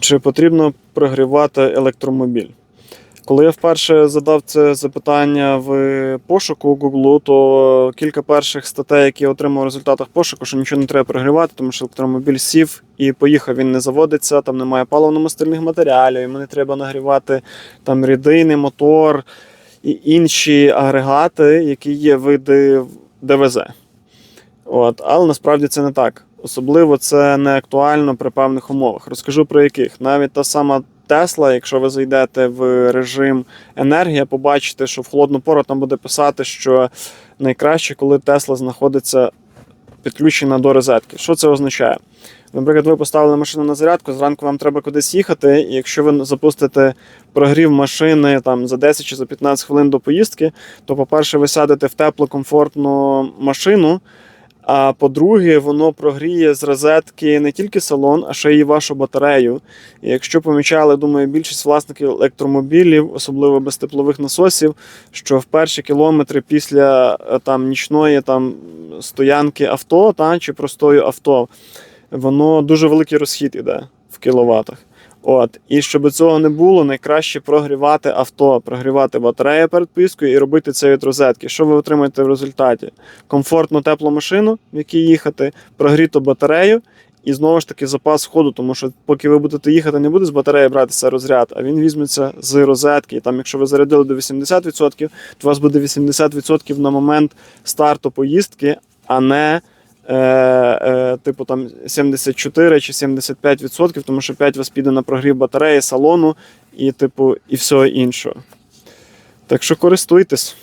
Чи потрібно прогрівати електромобіль? Коли я вперше задав це запитання в пошуку Google, то кілька перших статей, які я отримав в результатах пошуку, що нічого не треба прогрівати, тому що електромобіль сів і поїхав, він не заводиться, там немає паливно-мастильних матеріалів, йому не треба нагрівати там рідини, мотор і інші агрегати, які є види ДВЗ. От, але насправді це не так. Особливо це не актуально при певних умовах. Розкажу про яких. Навіть та сама Тесла, якщо ви зайдете в режим енергія, побачите, що в холодну пору там буде писати, що найкраще, коли Тесла знаходиться підключена до розетки. Що це означає? Наприклад, ви поставили машину на зарядку, зранку вам треба кудись їхати, і якщо ви запустите прогрів машини там, за 10 чи за 15 хвилин до поїздки, то, по-перше, ви сядете в теплу, комфортну машину. А по-друге, воно прогріє з розетки не тільки салон, а ще й вашу батарею. І якщо помічали, думаю, більшість власників електромобілів, особливо без теплових насосів, що в перші кілометри після е, там, нічної там, стоянки авто та, чи простою авто, воно дуже великий розхід іде в кіловатах. От, і щоб цього не було, найкраще прогрівати авто, прогрівати батарею перед поїздкою і робити це від розетки. Що ви отримаєте в результаті? Комфортну теплу машину, в якій їхати, прогріту батарею. І знову ж таки запас ходу, тому що поки ви будете їхати, не буде з батареї братися розряд, а він візьметься з розетки. І там, якщо ви зарядили до 80%, то у вас буде 80% на момент старту поїздки, а не е, е, типу там 74 чи 75%, тому що 5 вас піде на прогрів батареї, салону і, типу, і всього іншого. Так що користуйтесь.